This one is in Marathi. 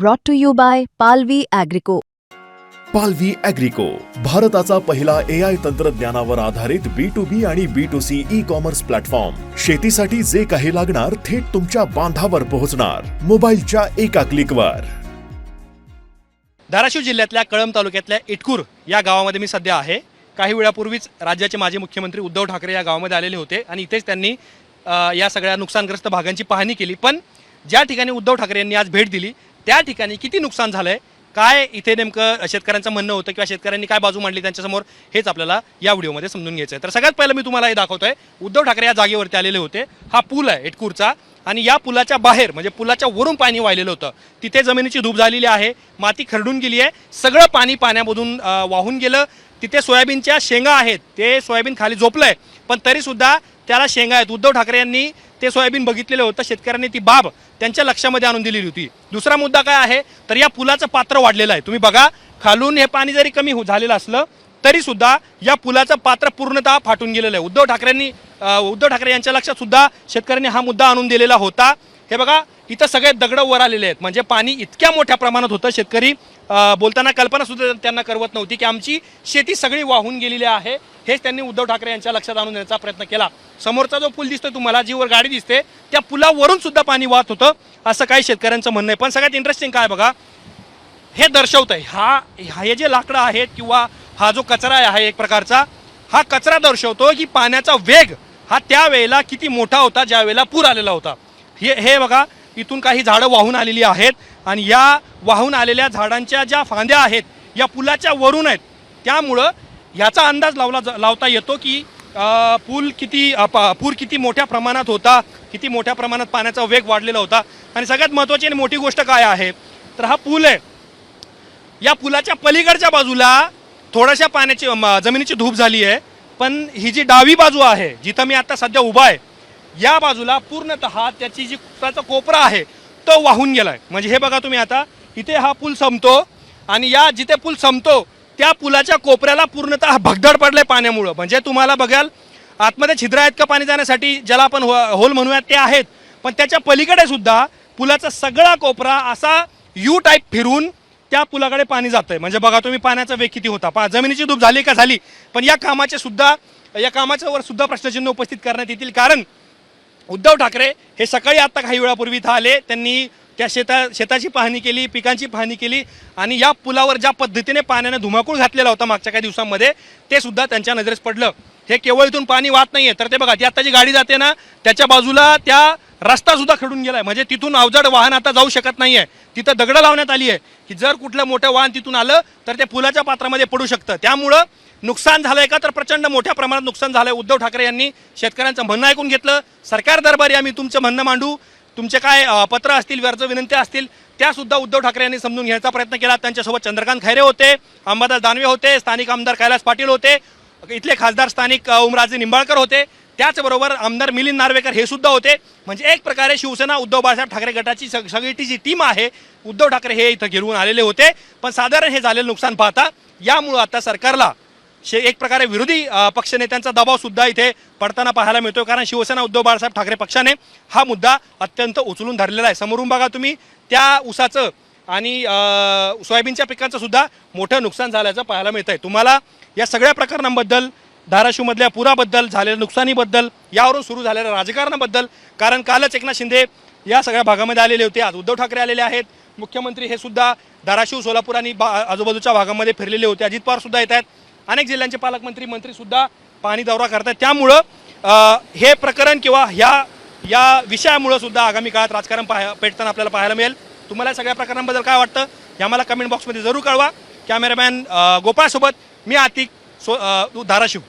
brought to you by Palvi Agrico. पालवी अॅग्रिको भारताचा पहिला ए आय तंत्रज्ञानावर आधारित बी टू बी आणि B to C e commerce platform शेतीसाठी जे काही लागणार थेट तुमच्या बांधावर पोहोचणार. मोबाईलच्या एका क्लिकवर धाराशिव जिल्ह्यातल्या कळंब तालुक्यातल्या इटकूर या गावामध्ये मी सध्या आहे. काही वेळापूर्वीच राज्याचे माजी मुख्यमंत्री उद्धव ठाकरे या गावामध्ये आलेले होते आणि इथेच त्यांनी या सगळ्या नुकसानग्रस्त भागांची पाहणी केली. पण ज्या ठिकाणी उद्धव ठाकरे यांनी आज भेट दिली त्या ठिकाणी किती नुकसान झालंय? काय इथे नेमकं शेतकऱ्यांचं म्हणणं होतं किंवा शेतकऱ्यांनी काय बाजू मांडली त्यांच्यासमोर हेच आपल्याला या व्हिडिओमध्ये समजून घ्यायचं आहे तर सगळ्यात पहिलं मी तुम्हाला हे दाखवतोय उद्धव ठाकरे या जागेवरती आलेले होते. हा पूल आहे इटकूरचा आणि या पुलाच्या बाहेर म्हणजे पुलाच्या वरून पाणी वाहिलेलं होतं. तिथे जमिनीची धूप झालेली आहे माती खरडून गेली आहे सगळं पाणी पाण्यामधून वाहून गेलं. तिथे सोयाबीनच्या शेंगा आहेत ते सोयाबीन खाली झोपलंय पण तरीसुद्धा त्याला शेंगा आहेत. उद्धव ठाकरे यांनी ते सोयाबीन बघितलेलं होतं शेतकऱ्यांनी ती बाब त्यांच्या लक्षामध्ये आणून दिलेली होती. दुसरा मुद्दा काय आहे? तर या पुलाचं पात्र वाढलेलं आहे. तुम्ही बघा खालून हे पाणी जरी कमी हो- झालेलं असलं तरी सुद्धा या पुलाचं पात्र पूर्णतः फाटून गेलेलं आहे. उद्धव ठाकरेंनी उद्धव ठाकरे यांच्या लक्षात सुद्धा शेतकऱ्यांनी हा मुद्दा आणून दिलेला होता. हे बघा इथं सगळे दगड वर आलेले आहेत. म्हणजे पाणी इतक्या मोठ्या प्रमाणात होतं शेतकरी बोलताना कल्पना सुद्धा त्यांना करवत नव्हती की आमची शेती सगळी वाहून गेलेली आहे. हेच त्यांनी उद्धव ठाकरे यांच्या लक्षात आणून देण्याचा प्रयत्न केला. समोरचा जो पूल दिसतोय तुम्हाला जीवर गाडी दिसते त्या पुलावरून सुद्धा पाणी वाहत होतं असं काही शेतकऱ्यांचं म्हणणं आहे. पण सगळ्यात इंटरेस्टिंग काय बघा हे दर्शवत आहे हा हे जे लाकडं आहेत किंवा हा जो कचरा आहे एक प्रकारचा हा कचरा दर्शवतो की पाण्याचा वेग हा त्यावेळेला किती मोठा होता ज्यावेळेला पूर आलेला होता. हे हे बघा इथून काही झाडं वाहून आलेली आहेत आणि या वाहून आलेल्या झाडांच्या ज्या फांद्या आहेत या पुलाच्या वरून आहेत. त्यामुळं ह्याचा अंदाज लावला लावता येतो की पूल किती पूर किती मोठ्या प्रमाणात होता किती मोठ्या प्रमाणात पाण्याचा वेग वाढलेला होता. आणि सगळ्यात महत्त्वाची आणि मोठी गोष्ट काय आहे तर हा पूल आहे. या पुलाच्या पलीकडच्या बाजूला थोड्याशा पाण्याची जमिनीची धूप झाली आहे पण ही जी डावी बाजू आहे जिथं मी आता सध्या उभा आहे या बाजूला पूर्णतः त्याची जी त्याचा कोपरा आहे तो वाहून गेला आहे म्हणजे हे बघा तुम्ही आता इथे हा पूल संपतो आणि या जिथे पूल संपतो त्या पुलाच्या कोपऱ्याला पूर्णतः भगदड पडले पाण्यामुळं. म्हणजे तुम्हाला बघाल आतमध्ये छिद्र आहेत का पाणी जाण्यासाठी? ज्याला आपण हो- होल म्हणूयात ते आहेत. पण त्याच्या पलीकडे सुद्धा पुलाचा सगळा कोपरा असा यू टाईप फिरून त्या पुलाकडे पाणी जातंय. म्हणजे बघा तुम्ही पाण्याचा वेग किती होता. पा जमिनीची धूप झाली का झाली? पण या कामाचे सुद्धा या कामाच्यावर सुद्धा प्रश्नचिन्ह उपस्थित करण्यात येतील. कारण उद्धव ठाकरे हे सकाळी आता काही वेळापूर्वी इथं आले. त्यांनी त्या शेता शेताची पाहणी केली पिकांची पाहणी केली आणि या पुलावर ज्या पद्धतीने पाण्याने धुमाकूळ घातलेला होता मागच्या काही दिवसांमध्ये ते सुद्धा त्यांच्या नजरेस पडलं. हे केवळ इथून पाणी वाहत नाहीये तर ते बघा ती आता जी गाडी जाते ना त्याच्या बाजूला त्या रस्ता सुद्धा खडून गेलाय. म्हणजे तिथून अवजड वाहन आता जाऊ शकत नाहीये. तिथं दगडं लावण्यात आली आहे की जर कुठलं मोठं वाहन तिथून आलं तर ते पुलाच्या पात्रामध्ये पडू शकतं. त्यामुळं नुकसान झालंय का? तर प्रचंड मोठ्या प्रमाणात नुकसान झालंय. उद्धव ठाकरे यांनी शेतकऱ्यांचं म्हणणं ऐकून घेतलं. सरकार दरबारी आम्ही तुमचं म्हणणं मांडू. तुमचे काय पत्र असतील व्यर्थ विनंत्या असतील त्या सुद्धा उद्धव ठाकरे यांनी समजून घ्यायचा प्रयत्न केला. त्यांच्यासोबत चंद्रकांत खैरे होते अंबादास दानवे होते स्थानिक आमदार कैलास पाटील होते इथले खासदार स्थानिक उमराजे निंबाळकर होते. त्याचबरोबर आमदार मिलिंद नार्वेकर हे सुद्धा होते. म्हणजे एक प्रकारे शिवसेना उद्धव बाळासाहेब ठाकरे गटाची सगळी ती जी टीम आहे उद्धव ठाकरे हे इथं घेऊन आलेले होते. पण साधारण हे झालेलं नुकसान पाहता यामुळं आता सरकारला शे एक प्रकारे विरोधी पक्षनेत्यांचा दबाव सुद्धा इथे पडताना पाहायला मिळतो कारण शिवसेना उद्धव बाळासाहेब ठाकरे पक्षाने हा मुद्दा अत्यंत उचलून धरलेला आहे. समोरून बघा तुम्ही त्या उसाचं आणि सोयाबीनच्या पिकांचं सुद्धा मोठं नुकसान झाल्याचं पाहायला मिळत आहे तुम्हाला या सगळ्या प्रकरणांबद्दल धाराशिवमधल्या पुराबद्दल झालेल्या नुकसानीबद्दल यावरून सुरू झालेल्या राजकारणाबद्दल कारण कालच एकनाथ शिंदे या सगळ्या भागामध्ये आलेले होते. आज उद्धव ठाकरे आलेले आहेत. मुख्यमंत्री हे सुद्धा धाराशिव सोलापूर आणि बा आजूबाजूच्या भागामध्ये फिरलेले होते. अजित पवार सुद्धा येत आहेत. अनेक जिल्ह्यांचे पालकमंत्री मंत्रीसुद्धा पाणी दौरा करतात त्यामुळं हे प्रकरण किंवा ह्या या विषयामुळं सुद्धा आगामी काळात राजकारण पाहा पेटताना आपल्याला पाहायला मिळेल. तुम्हाला सगळ्या प्रकरणांबद्दल काय वाटतं हे आम्हाला कमेंट बॉक्समध्ये जरूर कळवा. कॅमेरामॅन गोपाळसोबत मी आतिक सो धाराशिव